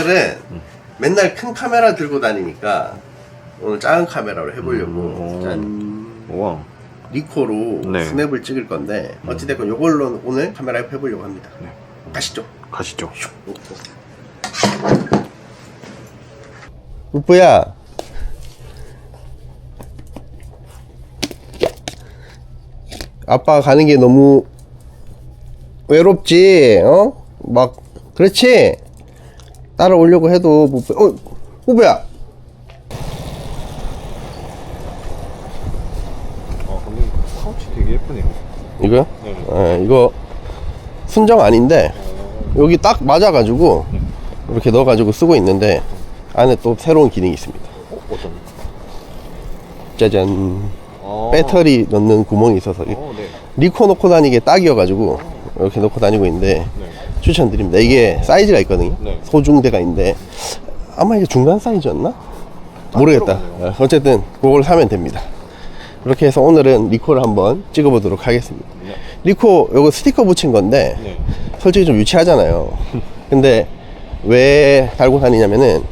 오늘은 맨날 큰 카메라 들고 다니니까 오늘 작은 카메라로 해보려고 음. 짠 우와. 리코로 네. 스냅을 찍을 건데 어찌됐건 이걸로 오늘 카메라 해보려고 합니다. 가시죠. 가시죠. 우뿌야 아빠 가는 게 너무 외롭지 어? 막 그렇지 따라오려고 해도 못 보- 어? 우뿌야 아, 근데 파우치 되게 예쁘네요. 이거요? 네. 예, 이거 순정 아닌데 여기 딱 맞아가지고 이렇게 넣어가지고 쓰고 있는데 안에 또 새로운 기능이 있습니다 어, 어떤? 짜잔 아. 배터리 넣는 구멍이 있어서 어, 네. 리코 놓고 다니기 딱이어가지고 이렇게 놓고 다니고 있는데 네. 추천드립니다. 이게 사이즈가 있거든요. 네. 소중대가 있는데 아마 이게 중간 사이즈였나? 모르겠다. 들어보네요. 어, 어쨌든 그걸 사면 됩니다. 이렇게 해서 오늘은 리코를 한번 찍어보도록 하겠습니다. 네. 리코 이거 스티커 붙인 건데 네. 솔직히 좀 유치하잖아요. 근데 왜 달고 다니냐면은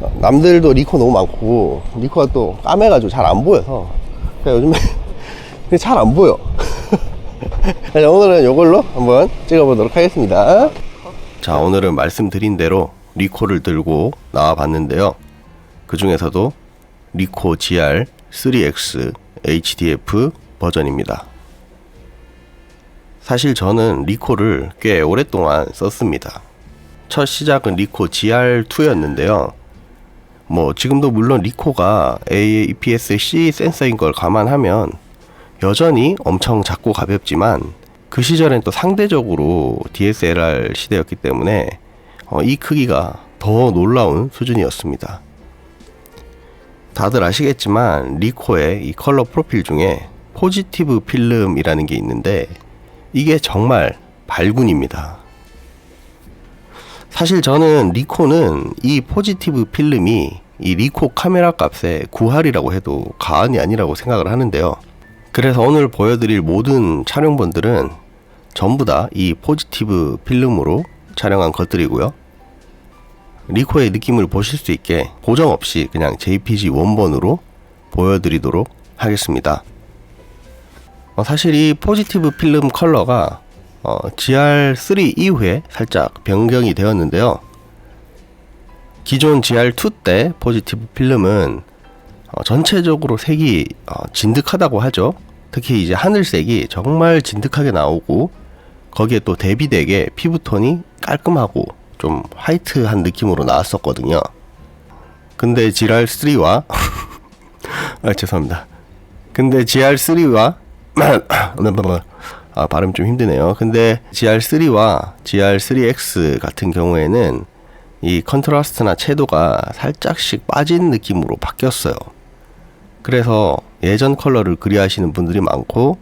어, 남들도 리코 너무 많고 리코가 또 까매가지고 잘 안 보여서 그냥 요즘에 잘 안 보여. 자, 오늘은 이걸로 한번 찍어보도록 하겠습니다. 자, 오늘은 말씀드린 대로 리코를 들고 나와 봤는데요. 그 중에서도 리코 GR 3X HDF 버전입니다. 사실 저는 리코를 꽤 오랫동안 썼습니다. 첫 시작은 리코 GR2였는데요. 뭐 지금도 물론 리코가 APS-C 센서인 걸 감안하면 여전히 엄청 작고 가볍지만 그 시절엔 또 상대적으로 DSLR 시대였기 때문에 어, 이 크기가 더 놀라운 수준이었습니다. 다들 아시겠지만 리코의 이 컬러 프로필 중에 포지티브 필름이라는 게 있는데 이게 정말 발군입니다. 사실 저는 리코는 이 포지티브 필름이 이 리코 카메라 값의 9할이라고 해도 과언이 아니라고 생각을 하는데요. 그래서 오늘 보여드릴 모든 촬영본들은 전부 다 이 포지티브 필름으로 촬영한 것들이고요. 리코의 느낌을 보실 수 있게 고정 없이 그냥 JPG 원본으로 보여드리도록 하겠습니다. 어, 사실 이 포지티브 필름 컬러가 어, GR3 이후에 살짝 변경이 되었는데요. 기존 GR2 때 포지티브 필름은 어, 전체적으로 색이 어, 진득하다고 하죠. 특히 이제 하늘색이 정말 진득하게 나오고 거기에 또 대비되게 피부톤이 깔끔하고 좀 화이트한 느낌으로 나왔었거든요. 근데 GR3와 아 죄송합니다. 근데 GR3와 아 발음 좀 힘드네요. 근데 GR3와 GR3X 같은 경우에는 이 컨트라스트나 채도가 살짝씩 빠진 느낌으로 바뀌었어요. 그래서 예전 컬러를 그리하시는 분들이 많고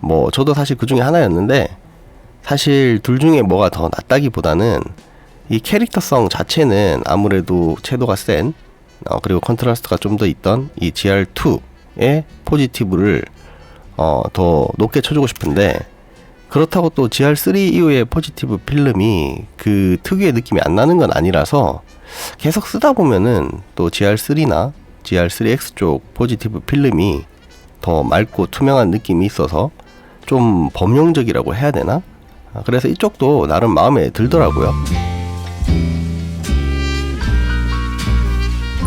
뭐 저도 사실 그 중에 하나였는데 사실 둘 중에 뭐가 더 낫다기보다는 이 캐릭터성 자체는 아무래도 채도가 센 어, 그리고 컨트라스트가 좀 더 있던 이 GR2의 포지티브를 어, 더 높게 쳐주고 싶은데 그렇다고 또 GR3 이후의 포지티브 필름이 그 특유의 느낌이 안 나는 건 아니라서 계속 쓰다 보면은 또 GR3나 GR3X 쪽 포지티브 필름이 더 맑고 투명한 느낌이 있어서 좀 범용적이라고 해야 되나? 아, 그래서 이쪽도 나름 마음에 들더라고요.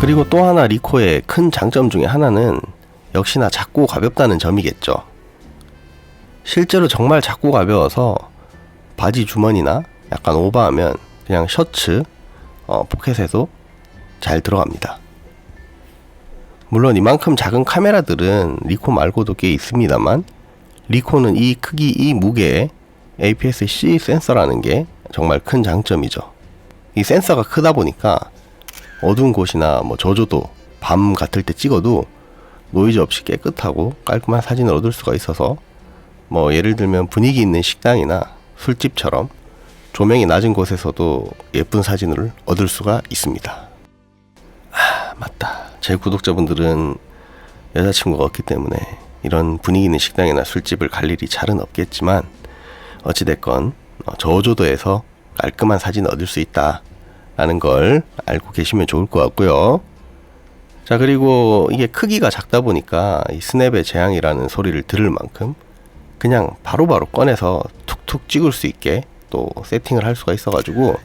그리고 또 하나 리코의 큰 장점 중에 하나는 역시나 작고 가볍다는 점이겠죠. 실제로 정말 작고 가벼워서 바지 주머니나 약간 오버하면 그냥 셔츠, 어, 포켓에도 잘 들어갑니다. 물론 이만큼 작은 카메라들은 리코 말고도 꽤 있습니다만 리코는 이 크기, 이 무게에 APS-C 센서라는 게 정말 큰 장점이죠. 이 센서가 크다 보니까 어두운 곳이나 뭐 저조도 밤 같을 때 찍어도 노이즈 없이 깨끗하고 깔끔한 사진을 얻을 수가 있어서 뭐 예를 들면 분위기 있는 식당이나 술집처럼 조명이 낮은 곳에서도 예쁜 사진을 얻을 수가 있습니다. 아, 맞다. 제 구독자분들은 여자친구가 없기 때문에 이런 분위기 있는 식당이나 술집을 갈 일이 잘은 없겠지만 어찌됐건 어, 저조도에서 깔끔한 사진 얻을 수 있다라는 걸 알고 계시면 좋을 것 같고요. 자 그리고 이게 크기가 작다 보니까 이 스냅의 재앙이라는 소리를 들을 만큼 그냥 바로바로 꺼내서 툭툭 찍을 수 있게 또 세팅을 할 수가 있어가지고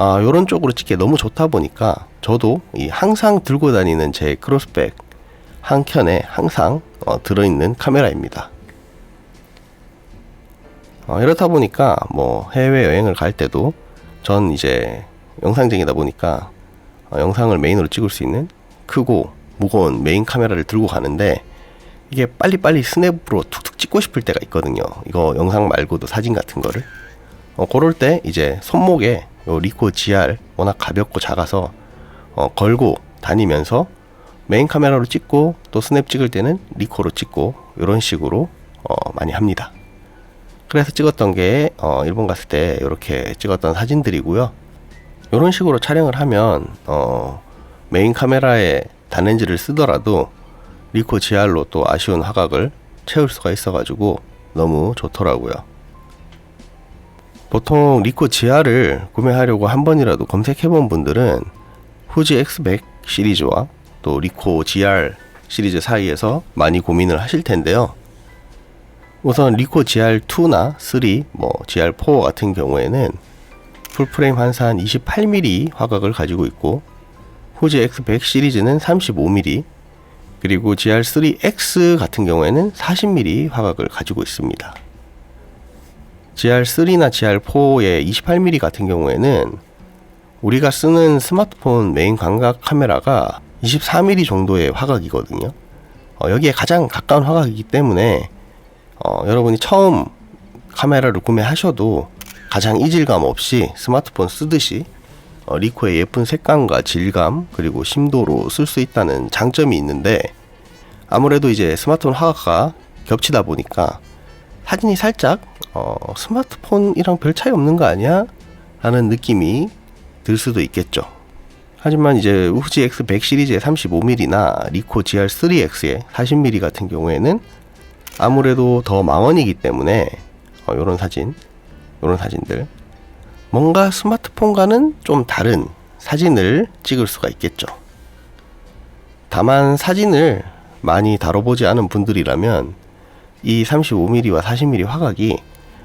아 요런 쪽으로 찍기 너무 좋다 보니까 저도 이 항상 들고 다니는 제 크로스백 한 켠에 항상 어, 들어있는 카메라입니다. 어, 이렇다 보니까 뭐 해외 여행을 갈 때도 전 이제 영상쟁이다 보니까 어, 영상을 메인으로 찍을 수 있는 크고 무거운 메인 카메라를 들고 가는데 이게 빨리빨리 스냅으로 툭툭 찍고 싶을 때가 있거든요. 이거 영상 말고도 사진 같은 거를. 어, 그럴 때 이제 손목에 요 리코 GR 워낙 가볍고 작아서 어, 걸고 다니면서 메인 카메라로 찍고 또 스냅 찍을 때는 리코로 찍고 이런 식으로 어, 많이 합니다. 그래서 찍었던 게 어, 일본 갔을 때 이렇게 찍었던 사진들이고요. 이런 식으로 촬영을 하면 어, 메인 카메라에 단렌즈를 쓰더라도 리코 GR로 또 아쉬운 화각을 채울 수가 있어가지고 너무 좋더라고요. 보통 리코 GR을 구매하려고 한 번이라도 검색해본 분들은 후지 X100 시리즈와 또 리코 GR 시리즈 사이에서 많이 고민을 하실 텐데요. 우선 리코 GR2나 3, 뭐 GR4 같은 경우에는 풀프레임 한산 28mm 화각을 가지고 있고 후지 X100 시리즈는 35mm 그리고 GR3X 같은 경우에는 40mm 화각을 가지고 있습니다. GR3나 GR4의 28mm 같은 경우에는 우리가 쓰는 스마트폰 메인 광각 카메라가 24mm 정도의 화각이거든요. 어, 여기에 가장 가까운 화각이기 때문에 어, 여러분이 처음 카메라를 구매하셔도 가장 이질감 없이 스마트폰 쓰듯이 어, 리코의 예쁜 색감과 질감 그리고 심도로 쓸 수 있다는 장점이 있는데 아무래도 이제 스마트폰 화각과 겹치다 보니까 사진이 살짝 어, 스마트폰이랑 별 차이 없는 거 아니야? 라는 느낌이 들 수도 있겠죠. 하지만 이제 후지 X100 시리즈의 35mm나 리코 GR3X의 40mm 같은 경우에는 아무래도 더 망원이기 때문에 어, 요런 사진, 요런 사진들 뭔가 스마트폰과는 좀 다른 사진을 찍을 수가 있겠죠. 다만 사진을 많이 다뤄보지 않은 분들이라면 이 35mm와 40mm 화각이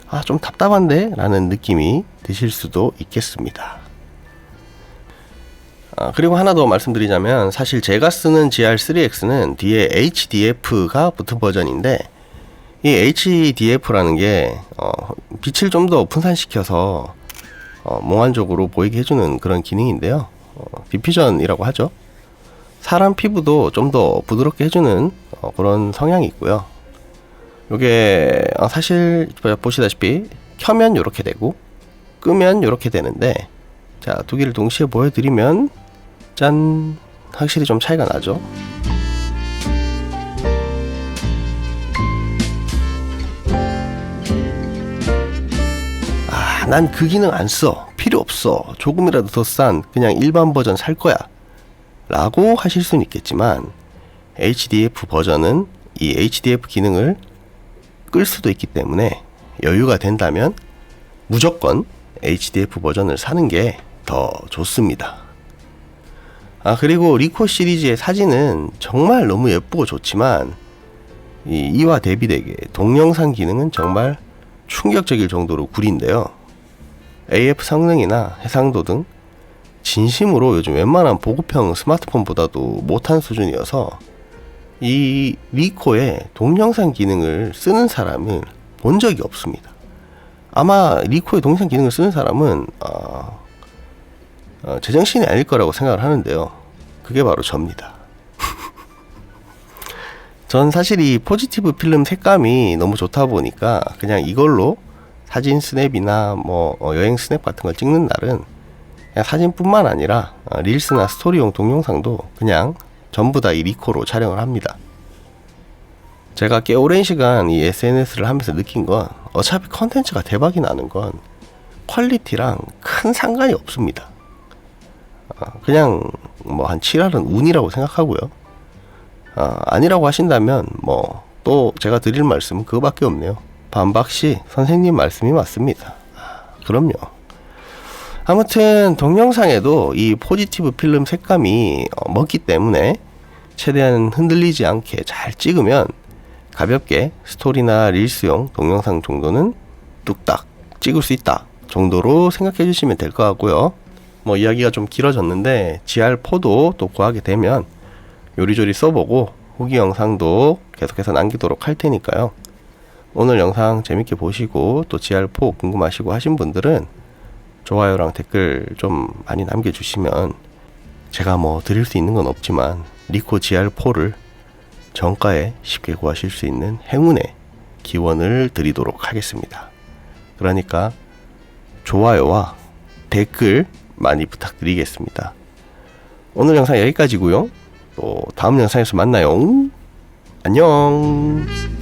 아, 좀 답답한데? 라는 느낌이 드실 수도 있겠습니다. 아, 그리고 하나 더 말씀드리자면 사실 제가 쓰는 GR3X는 뒤에 HDF가 붙은 버전인데 이 HDF라는 게 어, 빛을 좀 더 분산시켜서 어, 몽환적으로 보이게 해주는 그런 기능인데요. 어, 비피전이라고 하죠. 사람 피부도 좀 더 부드럽게 해주는 어, 그런 성향이 있고요. 요게 어, 사실 보시다시피 켜면 이렇게 되고 끄면 이렇게 되는데 자 두 개를 동시에 보여드리면 짠 확실히 좀 차이가 나죠. 아, 난 그 기능 안 써. 필요 없어. 조금이라도 더 싼 그냥 일반 버전 살 거야. 라고 하실 수는 있겠지만 HDF 버전은 이 HDF 기능을 끌 수도 있기 때문에 여유가 된다면 무조건 HDF 버전을 사는 게 더 좋습니다. 아, 그리고 리코 시리즈의 사진은 정말 너무 예쁘고 좋지만 이, 이와 대비되게 동영상 기능은 정말 충격적일 정도로 구린데요. AF 성능이나 해상도 등 진심으로 요즘 웬만한 보급형 스마트폰보다도 못한 수준이어서 이 리코의 동영상 기능을 쓰는 사람을 본 적이 없습니다. 아마 리코의 동영상 기능을 쓰는 사람은 어, 어, 제정신이 아닐 거라고 생각을 하는데요. 그게 바로 접니다. 전 사실 이 포지티브 필름 색감이 너무 좋다 보니까 그냥 이걸로 사진 스냅이나 뭐 어, 여행 스냅 같은 걸 찍는 날은 그냥 사진뿐만 아니라 어, 릴스나 스토리용 동영상도 그냥 전부 다 이 리코로 촬영을 합니다. 제가 꽤 오랜 시간 이 SNS를 하면서 느낀 건 어차피 컨텐츠가 대박이 나는 건 퀄리티랑 큰 상관이 없습니다. 어, 그냥 뭐 한 7할은 운이라고 생각하고요. 어, 아니라고 하신다면 뭐 또 제가 드릴 말씀은 그거밖에 없네요. 반박시 선생님 말씀이 맞습니다. 아, 그럼요. 아무튼 동영상에도 이 포지티브 필름 색감이 어, 먹기 때문에 최대한 흔들리지 않게 잘 찍으면 가볍게 스토리나 릴스용 동영상 정도는 뚝딱 찍을 수 있다 정도로 생각해 주시면 될 것 같고요. 뭐 이야기가 좀 길어졌는데 GR4도 또 구하게 되면 요리조리 써보고 후기 영상도 계속해서 남기도록 할 테니까요. 오늘 영상 재밌게 보시고 또 GR4 궁금하시고 하신 분들은 좋아요랑 댓글 좀 많이 남겨주시면 제가 뭐 드릴 수 있는 건 없지만 리코 GR4를 정가에 쉽게 구하실 수 있는 행운의 기원을 드리도록 하겠습니다. 그러니까 좋아요와 댓글 많이 부탁드리겠습니다. 오늘 영상 여기까지고요. 또 다음 영상에서 만나요. 안녕.